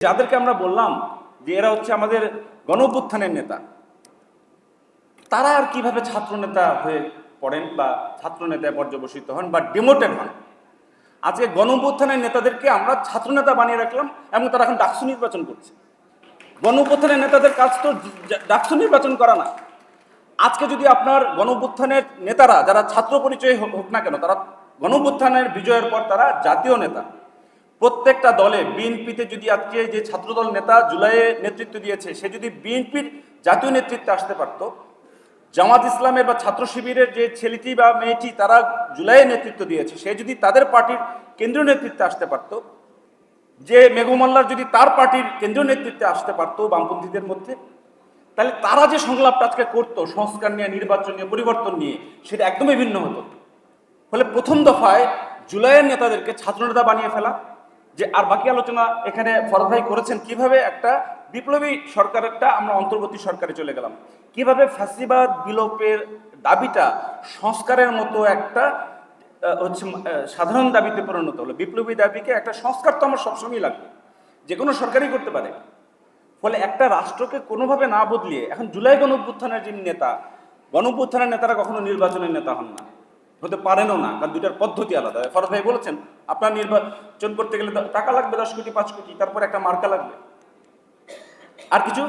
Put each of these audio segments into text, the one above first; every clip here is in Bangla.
যাদেরকে আমরা বললাম যে এরা হচ্ছে আমাদের গণ নেতা, তারা আর কীভাবে ছাত্র নেতা হয়ে পড়েন বা ছাত্র নেতায় পর্যবসিত হন বা ডিমোটেড হন? আজকে গণ নেতাদেরকে আমরা ছাত্র নেতা বানিয়ে রাখলাম এবং তারা এখন ডাকসু নির্বাচন করছে। গণ নেতাদের কাজ তো ডাকসু নির্বাচন করা না। আজকে যদি আপনার গণ নেতারা, যারা ছাত্র পরিচয় হোক না কেন, তারা গণ বিজয়ের পর তারা জাতীয় নেতা প্রত্যেকটা দলে বিএনপিতে যদি আজকে যে ছাত্রদল নেতা জুলাইয়ে নেতৃত্ব দিয়েছে, সে যদি বিএনপির জাতীয় নেতৃত্বে আসতে পারতো, জামাত ইসলামের বা ছাত্র শিবিরের যে ছেলেটি বা মেয়েটি তারা জুলাইয়ে নেতৃত্ব দিয়েছে, সে যদি তাদের পার্টির কেন্দ্রীয় নেতৃত্বে আসতে পারতো, যে মেঘমাল্লার যদি তার পার্টির কেন্দ্রীয় নেতৃত্বে আসতে পারতো বামপন্থীদের মধ্যে, তাহলে তারা যে সংলাপটা আজকে করতো, সংস্কার নিয়ে, নির্বাচন নিয়ে, পরিবর্তন নিয়ে, সেটা একদমই ভিন্ন হতো। ফলে প্রথম দফায় জুলাইয়ের নেতাদেরকে ছাত্রনেতা বানিয়ে ফেলা যে আর বাকি আলোচনা এখানে ফরদ ভাই করেছেন, কীভাবে একটা বিপ্লবী সরকারেরটা আমরা অন্তর্বর্তী সরকারে চলে গেলাম। কীভাবে ফ্যাসিবাদ বিলোপের দাবিটা সংস্কারের মতো একটা হচ্ছে সাধারণ দাবিতে পরিণত হলো। বিপ্লবী দাবিকে একটা সংস্কার তো আমার সবসময় লাগবে। যে কোনো সরকারই করতে পারে। ফলে একটা রাষ্ট্রকে কোনোভাবে না বদলিয়ে, এখন জুলাই গণ যিনি নেতা গণ নেতারা কখনো নির্বাচনের নেতা হন না। হতে পারেনও না, কারণ দুইটার পদ্ধতি আলাদা। ফরদ ভাই বলেছেন, আপনার নির্বাচন করতে গেলে টাকা লাগবে, দশ কোটি, পাঁচ কোটি, তারপর একটা মার্কা লাগবে। আর কিছু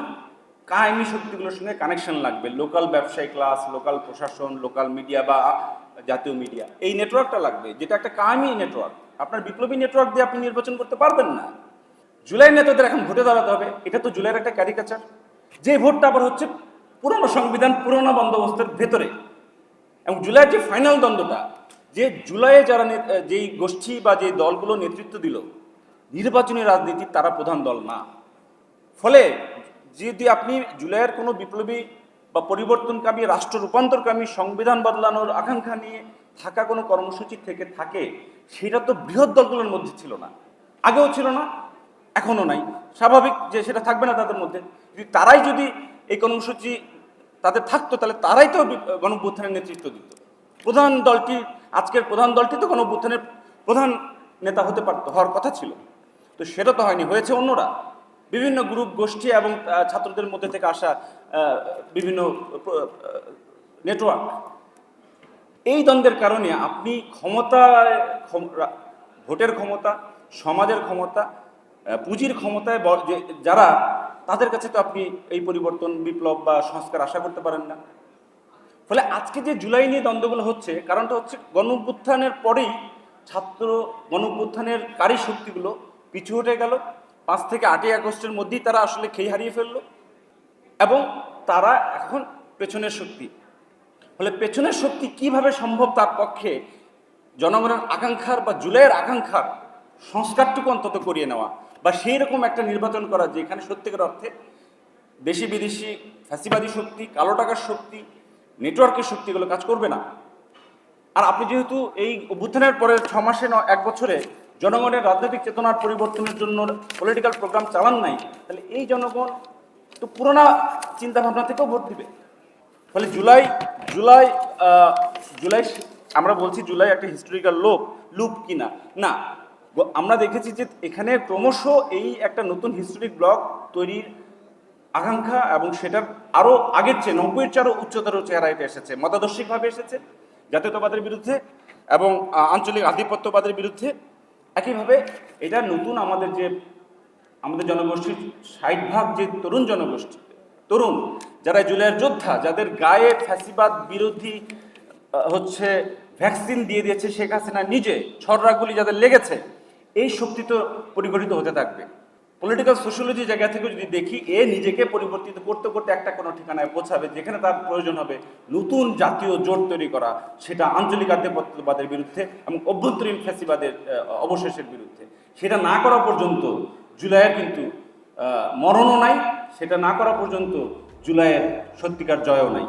কাহিনী শক্তিগুলোর সঙ্গে কানেকশন লাগবে। লোকাল ব্যবসায়ী ক্লাস লোকাল প্রশাসন লোকাল মিডিয়া বা জাতীয় মিডিয়া এই নেটওয়ার্কটা লাগবে, যেটা একটা কাহিনী নেটওয়ার্ক আপনার বিপ্লবী নেটওয়ার্ক দিয়ে আপনি নির্বাচন করতে পারবেন না। জুলাই নেতাদের এখন ভোটে দাঁড়াতে হবে, এটা তো জুলাইয়ের একটা ক্যারিকাচার যে ভোটটা আবার হচ্ছে পুরনো সংবিধান, পুরনো বন্দোবস্তের ভেতরে। এবং জুলাইয়ের যে ফাইনাল দ্বন্দ্বটা, যে জুলাইয়ে যারা যেই গোষ্ঠী বা যে দলগুলো নেতৃত্ব দিল, নির্বাচনী রাজনীতি তারা প্রধান দল না। ফলে যদি আপনি জুলাইয়ের কোনো বিপ্লবী বা পরিবর্তনকামী, রাষ্ট্র রূপান্তরকামী, সংবিধান বদলানোর আকাঙ্ক্ষা নিয়ে থাকা কোনো কর্মসূচি থেকে থাকে, সেটা তো বৃহৎ দলগুলোর মধ্যে ছিল না। আগেও ছিল না, এখনও নাই। স্বাভাবিক যে সেটা থাকবে না তাদের মধ্যে। যদি তারাই যদি এই কর্মসূচি তাদের থাকতো, তাহলে তারাই তো গণঅভ্যুত্থানের নেতৃত্ব দিত। প্রধান দলটি, আজকের প্রধান দলটি তো গণঅভ্যুত্থানের প্রধান নেতা হতে পারতো, হওয়ার কথা ছিল। তো সেটা তো হয়নি, হয়েছে অন্যরা। বিভিন্ন গ্রুপ গোষ্ঠী এবং ছাত্রদের মধ্যে থেকে আসা বিভিন্ন নেটওয়ার্ক। এই দ্বন্দ্বের কারণে আপনি ক্ষমতায় ভোটের ক্ষমতা, সমাজের ক্ষমতা পুঁজির ক্ষমতায় যারা তাদের কাছে তো আপনি এই পরিবর্তন, বিপ্লব বা সংস্কার আশা করতে পারেন না। ফলে আজকে যে জুলাই নিয়ে দ্বন্দ্বগুলো হচ্ছে, কারণটা হচ্ছে গণ পরেই ছাত্র গণ কারি শক্তিগুলো পিছু হটে গেল। পাঁচ থেকে আটই আগস্টের মধ্যেই তারা আসলে খেই হারিয়ে ফেলল এবং তারা এখন পেছনের শক্তি। ফলে পেছনের শক্তি কীভাবে সম্ভব তার পক্ষে জনগণের আকাঙ্ক্ষার বা জুলাইয়ের আকাঙ্ক্ষার সংস্কারটুকু অন্তত করিয়ে নেওয়া। বা সেই রকম একটা নির্বাচন করা যেখানে সত্যিকার অর্থে দেশি বিদেশি ফ্যাসিবাদী শক্তি, কালো টাকার শক্তি, নেটওয়ার্কের শক্তিগুলো কাজ করবে না। আর আপনি যেহেতু এই অভ্যুত্থানের পরে ছ মাসে ন, এক বছরে জনগণের রাজনৈতিক চেতনার পরিবর্তনের জন্য পলিটিক্যাল প্রোগ্রাম চালান নাই, তাহলে এই জনগণ তো পুরোনা চিন্তাভাবনা থেকেও ভোট দিবে। ফলে জুলাই জুলাই জুলাই, আমরা বলছি জুলাই একটা হিস্টোরিক্যাল লোপ লুপ কিনা। না আমরা দেখেছি যে এখানে ক্রমশ এই একটা নতুন হিস্টোরিক ব্লক তৈরির আকাঙ্ক্ষা এবং সেটার আরও আগের চেয়ে নব্বইয়ের চেয়ে উচ্চতর চেহারা এটা এসেছে, মতাদর্শিকভাবে এসেছে, জাতীয়তাবাদের বিরুদ্ধে এবং আঞ্চলিক আধিপত্যবাদের বিরুদ্ধে। একইভাবে এটা নতুন আমাদের যে, আমাদের জনগোষ্ঠীর ষাট ভাগ যে তরুণ জনগোষ্ঠী, তরুণ, যারা জুলাইয়ের যোদ্ধা, যাদের গায়ে ফ্যাসিবাদ বিরোধী হচ্ছে ভ্যাকসিন দিয়ে দিয়েছে শেখ হাসিনা নিজে, ছড়রাগুলি যাদের লেগেছে এই শক্তি তো পরিগঠিত হতে থাকবে। পলিটিক্যাল সোশ্যোলজি জায়গা থেকে যদি দেখি, এ নিজেকে পরিবর্তিত করতে করতে একটা কোনো ঠিকানায় পৌঁছাবে, যেখানে তার প্রয়োজন হবে নতুন জাতীয় জোট তৈরি করা, সেটা আঞ্চলিক আধিপত্যবাদের বিরুদ্ধে এবং অভ্যন্তরীণ ফ্যাসিবাদের অবশেষের বিরুদ্ধে। সেটা না করা পর্যন্ত জুলাইয়ের কিন্তু মরণও নাই, সেটা না করা পর্যন্ত জুলাইয়ের সত্যিকার জয়ও নাই।